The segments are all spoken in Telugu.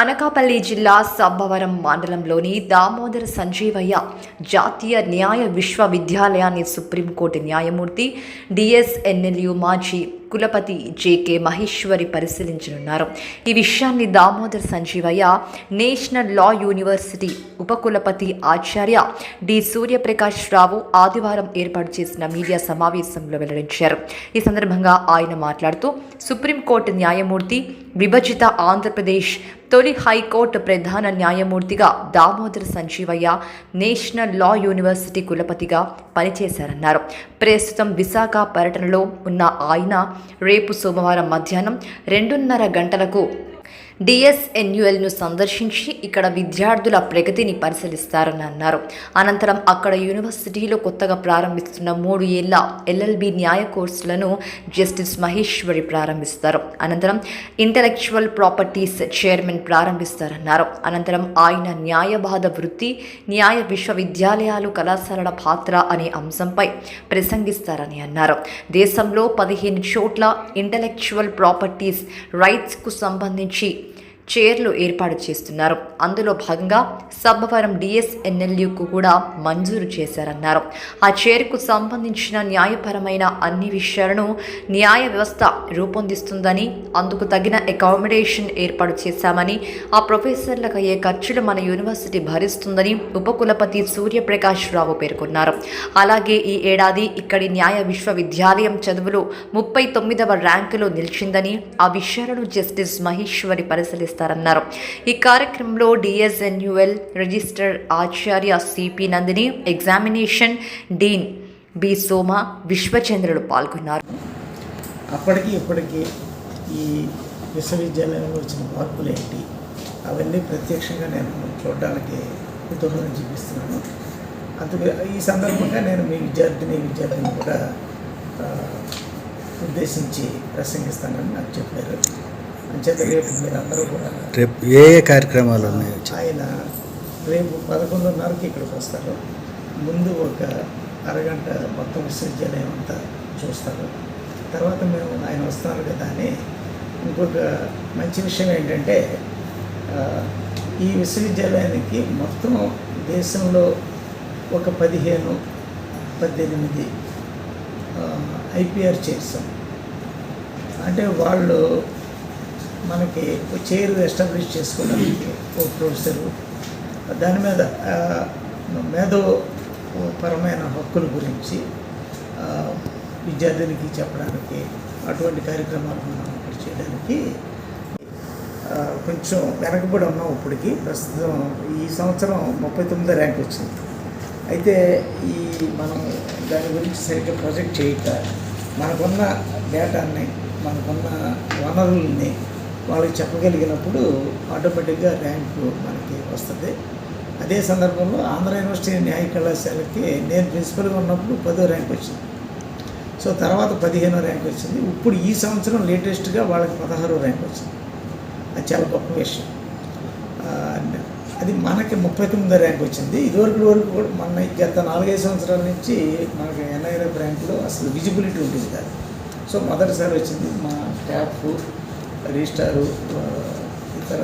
అనకాపల్లి జిల్లా సబ్బవరం మండలంలోని దామోదర సంజీవయ్య జాతీయ న్యాయ విశ్వవిద్యాలయాన్ని సుప్రీంకోర్టు న్యాయమూర్తి డిఎస్ఎన్ఎల్యు మాజీ కులపతి జేకే మహేశ్వరి పరిశీలించనున్నారు. ఈ విషయాన్ని Damodar Sanjeevayya national law university ఉపకులపతి ఆచార్య డి. సూర్యప్రకాష్ రావు ఆదివారం ఏర్పాటు చేసిన మీడియా సమావేశంలో వెల్లడించారు. ఈ సందర్భంగా ఆయన మాట్లాడుతూ సుప్రీంకోర్టు న్యాయమూర్తి విభజిత ఆంధ్రప్రదేశ్ తొలి హైకోర్టు ప్రధాన న్యాయమూర్తిగా Damodar Sanjeevayya national law university కులపతిగా పనిచేశారన్నారు. ప్రస్తుతం విశాఖ పర్యటనలో ఉన్న ఆయన రేపు సోమవారం మధ్యాహ్నం రెండున్నర గంటలకు డిఎస్ఎన్యుఎల్ను సందర్శించి ఇక్కడ విద్యార్థుల ప్రగతిని పరిశీలిస్తారని అన్నారు. అనంతరం అక్కడ యూనివర్సిటీలో కొత్తగా ప్రారంభిస్తున్న మూడు ఏళ్ళ ఎల్ఎల్బి న్యాయ కోర్సులను జస్టిస్ మహేశ్వరి ప్రారంభిస్తారు. అనంతరం ఇంటలెక్చువల్ ప్రాపర్టీస్ చైర్మన్ ప్రారంభిస్తారన్నారు. అనంతరం ఆయన న్యాయవాద వృత్తి న్యాయ విశ్వవిద్యాలయాలు కళాశాలల పాత్ర అనే అంశంపై ప్రసంగిస్తారని అన్నారు. దేశంలో పదిహేను చోట్ల ఇంటలెక్చువల్ ప్రాపర్టీస్ రైట్స్కు సంబంధించి చైర్లు ఏర్పాటు చేస్తున్నారు. అందులో భాగంగా సబ్బవరం డిఎస్ఎన్ఎల్యుకు కూడా మంజూరు చేశారన్నారు. ఆ చైర్కు సంబంధించిన న్యాయపరమైన అన్ని విషయాలను న్యాయ వ్యవస్థ రూపొందిస్తుందని అందుకు తగిన అకామిడేషన్ ఏర్పాటు చేశామని ఆ ప్రొఫెసర్లకు అయ్యే ఖర్చులు మన యూనివర్సిటీ భరిస్తుందని ఉపకులపతి సూర్యప్రకాష్ రావు పేర్కొన్నారు. అలాగే ఈ ఏడాది ఇక్కడి న్యాయ విశ్వవిద్యాలయం చదువులు ముప్పై తొమ్మిదవ ర్యాంకులో నిలిచిందని ఆ విషయాలను జస్టిస్ మహేశ్వరి పరిశీలిస్తారు. చేస్తారన్నారు. ఈ కార్యక్రమంలో డిఎస్ఎన్యుఎల్ రిజిస్టర్ ఆచార్య CP Nandini examination dean B Soma Vishwachandrudu పాల్గొన్నారు. అప్పటికి ఇప్పటికీ ఈ విశ్వవిద్యాలయంలో వచ్చిన మార్పులు ఏంటి అవన్నీ ప్రత్యక్షంగా నేను చూడడానికి కుటుంబం చూపిస్తున్నాను. అందుకు ఈ సందర్భంగా నేను మీ విద్యార్థిని విద్యార్థిని కూడా ఉద్దేశించి ప్రసంగిస్తానని నాకు చెప్పారు. అంచేత రేపు మీరందరూ కూడా రేపు ఏ ఏ కార్యక్రమాలు ఉన్నాయి? ఆయన రేపు పదకొండున్నరకి ఇక్కడికి వస్తారు. ముందు ఒక అరగంట మొత్తం విశ్వవిద్యాలయం అంతా చూస్తారు. తర్వాత మేము ఆయన వస్తున్నారు కదా అని ఇంకొక మంచి విషయం ఏంటంటే ఈ విశ్వవిద్యాలయానికి మొత్తం దేశంలో ఒక పదిహేను పద్దెనిమిది ఐపీఆర్ చైర్స్. అంటే వాళ్ళు మనకి ఒక చైర్ ఎస్టాబ్లిష్ చేసుకోవడానికి ఓ ప్రొఫెసరు. దాని మీద మేధో పరమైన హక్కుల గురించి విద్యార్థులకి చెప్పడానికి అటువంటి కార్యక్రమాలు మనం ఇక్కడ చేయడానికి కొంచెం వెనకబడి ఉన్నాం ఇప్పటికి. ప్రస్తుతం ఈ సంవత్సరం ముప్పై తొమ్మిదో ర్యాంక్ వచ్చింది. అయితే ఈ మనం దాని గురించి సరిగ్గా ప్రాజెక్ట్ చేయక మనకున్న డేటాని మనకున్న వనరుల్ని వాళ్ళకి చెప్పగలిగినప్పుడు ఆటోమేటిక్గా ర్యాంకు మనకి వస్తుంది. అదే సందర్భంలో ఆంధ్ర యూనివర్సిటీ న్యాయ కళాశాలకి నేను ప్రిన్సిపల్గా ఉన్నప్పుడు పదో ర్యాంక్ వచ్చింది. సో తర్వాత పదిహేనో ర్యాంక్ వచ్చింది. ఇప్పుడు ఈ సంవత్సరం లేటెస్ట్గా వాళ్ళకి పదహారో ర్యాంక్ వచ్చింది. అది చాలా గొప్ప విషయం. అది మనకి ముప్పై తొమ్మిదో ర్యాంక్ వచ్చింది. ఇదివరకు వరకు కూడా మన గత నాలుగైదు సంవత్సరాల నుంచి మనకి ఎన్ఐఆర్ఎఫ్ ర్యాంకులో అసలు విజిబిలిటీ ఉంటుంది కాదు. సో మొదటిసారి వచ్చింది మా స్టాఫ్ రిజిస్టారు ఇతర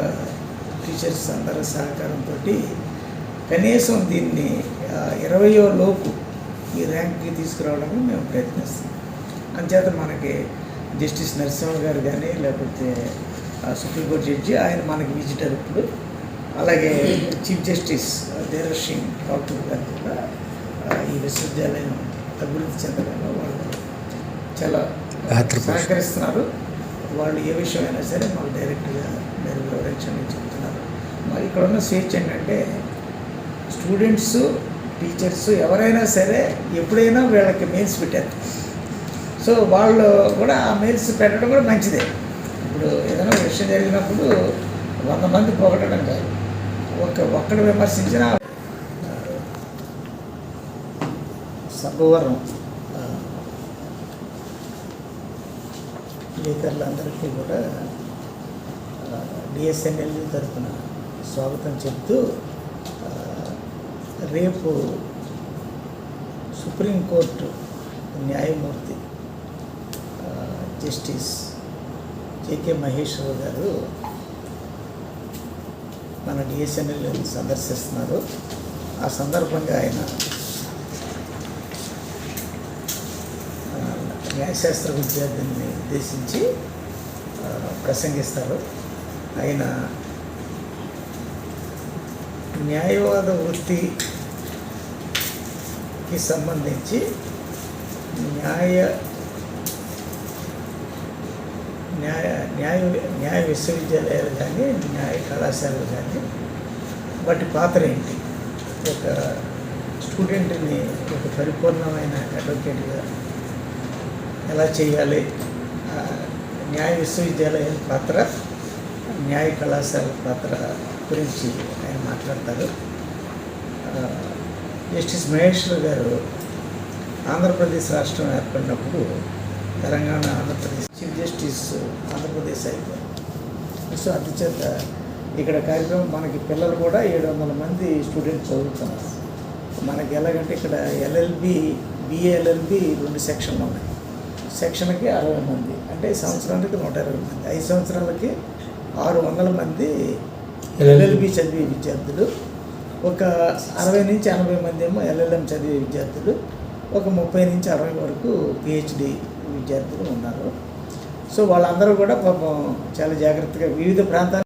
టీచర్స్ అందరి సహకారంతో కనీసం దీన్ని ఇరవయో లోపు ఈ ర్యాంక్కి తీసుకురావడానికి మేము ప్రయత్నిస్తాం అంచేత మనకి జస్టిస్ నరసింహ గారు కానీ లేకపోతే సుప్రీంకోర్టు జడ్జి ఆయన మనకి విజిటర్ ఇప్పుడు. అలాగే చీఫ్ జస్టిస్ దేరర్ సింగ్ ఠాకూర్ గారు కూడా ఈ విశ్వవిద్యాలయం అభివృద్ధి చెందడంలో వాళ్ళు చాలా సహకరిస్తున్నారు. వాళ్ళు ఏ విషయమైనా సరే మాకు డైరెక్ట్గా మీరు వివరించండి చెప్తున్నారు మరి ఇక్కడ ఉన్న స్వేచ్ఛ ఏంటంటే స్టూడెంట్స్ టీచర్స్ ఎవరైనా సరే ఎప్పుడైనా వీళ్ళకి మెయిల్స్ పెట్టారు సో వాళ్ళు కూడా ఆ మెయిల్స్ పెట్టడం కూడా మంచిదే. ఇప్పుడు ఏదైనా విషయం జరిగినప్పుడు వంద మంది పొగడడం కాదు. ఒక ఒక్కడు విమర్శించిన సభవరం ఆ, విలేకరులందరికీ కూడా డిఎస్ఎన్ఎల్ తరఫున స్వాగతం చెప్తూ రేపు సుప్రీంకోర్టు న్యాయమూర్తి జస్టిస్ జేకే మహేశ్వర గారు మన డిఎస్ఎన్ఎల్ సందర్శిస్తున్నారు ఆ సందర్భంగా ఆయన న్యాయశాస్త్ర విద్యార్థిని ఉద్దేశించి ప్రసంగిస్తారు. ఆయన న్యాయవాద వృత్తికి సంబంధించి న్యాయ న్యాయ న్యాయ న్యాయ విశ్వవిద్యాలయాలు కానీ న్యాయ కళాశాలలు కానీ వాటి పాత్ర ఏంటి? ఒక స్టూడెంట్ని ఒక పరిపూర్ణమైన అడ్వకేట్గా ఎలా చేయాలి? న్యాయ విశ్వవిద్యాలయం పాత్ర న్యాయ కళాశాల పాత్ర గురించి ఆయన మాట్లాడతారు. జస్టిస్ మహేశ్వర్ గారు ఆంధ్రప్రదేశ్ రాష్ట్రం ఏర్పడినప్పుడు తెలంగాణ ఆంధ్రప్రదేశ్ చీఫ్ జస్టిస్ ఆంధ్రప్రదేశ్ అయిపోయారు. సో అందుచేత ఇక్కడ కార్యక్రమం మనకి పిల్లలు కూడా ఏడు వందల మంది స్టూడెంట్స్ చదువుతున్నారు. మనకి ఎలాగంటే ఇక్కడ ఎల్ఎల్బి బిఎల్ఎల్బి రెండు సెక్షన్లు ఉన్నాయి. సెక్షన్కి అరవై మంది అంటే సంవత్సరానికి నూట ఇరవై మంది. ఐదు సంవత్సరాలకి ఆరు వందల మంది ఎల్ఎల్బి చదివే విద్యార్థులు ఒక అరవై నుంచి ఎనభై మంది ఏమో ఎల్ఎల్ఎం చదివే విద్యార్థులు ఒక ముప్పై నుంచి అరవై వరకు పిహెచ్డి విద్యార్థులు ఉన్నారు. సో వాళ్ళందరూ కూడా పాపం చాలా జాగ్రత్తగా వివిధ ప్రాంతాల